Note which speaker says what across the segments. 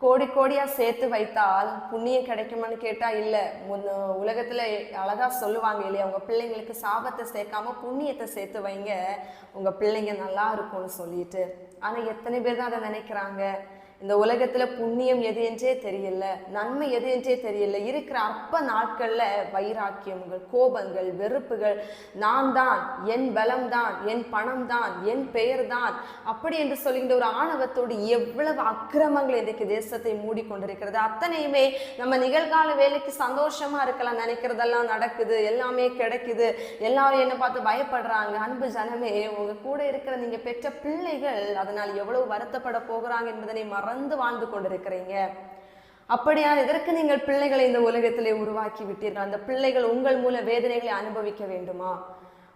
Speaker 1: கோடி கோடியா சேர்த்து வைத்தால் புண்ணியம் கிடைக்குமான்னு கேட்டா இல்ல. முன்ன உலகத்துல அழகா சொல்லுவாங்க இல்லையா? உங்க பிள்ளைங்களுக்கு சாபத்தை சேர்க்காம புண்ணியத்தை சேர்த்து வைங்க. உங்க பிள்ளைங்க நல்லா இருக்கும்னு சொல்லிட்டு. ஆனா எத்தனை பேர் தான் அதை நினைக்கிறாங்க? இந்த உலகத்துல புண்ணியம் எது என்றே தெரியல நன்மை எது என்றே தெரியல இருக்கிற அப்ப நாட்கள்ல வைராக்கியங்கள் கோபங்கள் வெறுப்புகள் நான் தான் என் பலம் தான் என் பணம் தான் என் பெயர் தான் அப்படி என்று சொல்கின்ற ஒரு ஆணவத்தோடு எவ்வளவு அக்கிரமங்கள் இன்றைக்கு தேசத்தை மூடிக்கொண்டிருக்கிறது. அத்தனையுமே நம்ம நிகழ்கால வேலைக்கு சந்தோஷமா இருக்கலாம் நினைக்கிறதெல்லாம் நடக்குது எல்லாமே கிடைக்குது எல்லாரும் என்ன பார்த்து பயப்படுறாங்க. அன்பு ஜனமே உங்க கூட இருக்கிற நீங்க பெற்ற பிள்ளைகள் அதனால் எவ்வளவு வருத்தப்பட போகிறாங்க என்பதனை மறந்து வாழ்ந்து கொண்டிருக்கிறீங்க. அப்படியா இதற்கு நீங்கள் பிள்ளைகளை இந்த உலகத்திலே உருவாக்கி விட்டீர்கள்? அந்த பிள்ளைகள் உங்கள் மூல வேதனைகளை அனுபவிக்க வேண்டுமா?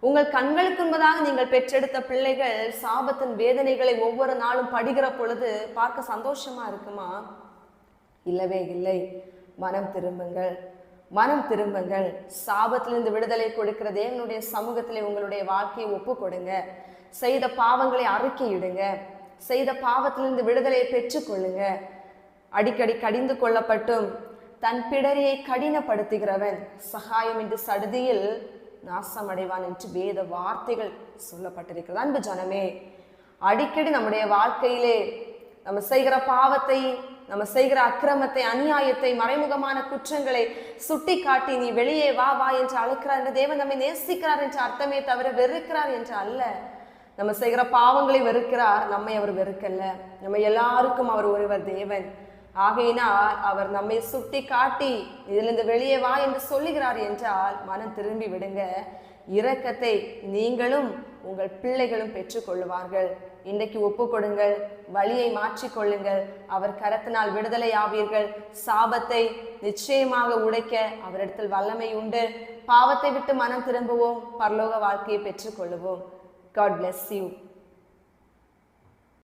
Speaker 1: உங்கள் கண்களுக்கு முன்பதாக நீங்கள் பெற்றெடுத்த பிள்ளைகள் சாபத்தின் வேதனைகளை ஒவ்வொரு நாளும் படுகிற பொழுது பார்க்க சந்தோஷமா இருக்குமா? இல்லவே இல்லை. மனம் திரும்புங்கள். மனம் திரும்புங்கள். சாபத்திலிருந்து விடுதலை கொடுக்கிற தேவனுடைய சமூகத்திலே உங்களுடைய வாழ்க்கையை ஒப்பு கொடுங்க செய்த பாவங்களை அறிக்கையிடுங்க. செய்த பாவத்திலிருந்து விடுதலையை பெற்றுக்கொள்ளுங்க. அடிக்கடி கடிந்து கொள்ளப்பட்டும் தன் பிடரியை கடினப்படுத்துகிறவன் சகாயம் என்று சடுதியில் நாசமடைவான் என்று வேத வார்த்தைகள் சொல்லப்பட்டிருக்கிறது. அன்பு ஜனமே அடிக்கடி நம்முடைய வாழ்க்கையிலே நம்ம செய்கிற பாவத்தை நம்ம செய்கிற அக்கிரமத்தை அநியாயத்தை மறைமுகமான குற்றங்களை சுட்டி காட்டி நீ வெளியே வா வா என்று அழுக்கிறார் என்று தேவன் நம்மை நேசிக்கிறார் என்று அர்த்தமே தவிர வெறுக்கிறார் என்று அல்ல. நம்ம செய்கிற பாவங்களை வெறுக்கிறார் நம்மை அவர் வெறுக்கல்ல நம்ம எல்லாருக்கும் அவர் ஒருவர் தேவன். ஆகையினால் அவர் நம்மை சுட்டி காட்டி இதிலிருந்து வெளியே வா என்று சொல்லுகிறார் என்றால் மனம் திரும்பி விடுங்க. இரக்கத்தை நீங்களும் உங்கள் பிள்ளைகளும் பெற்றுக்கொள்ளுவார்கள் இன்றைக்கு ஒப்பு கொடுங்கள் வழியை மாற்றிக்கொள்ளுங்கள் அவர் கரத்தினால் விடுதலை ஆவீர்கள். சாபத்தை நிச்சயமாக உடைக்க அவரிடத்தில் வல்லமை உண்டு. பாவத்தை விட்டு மனம் திரும்புவோம். பரலோக வாழ்க்கையை பெற்றுக்கொள்ளுவோம். God bless you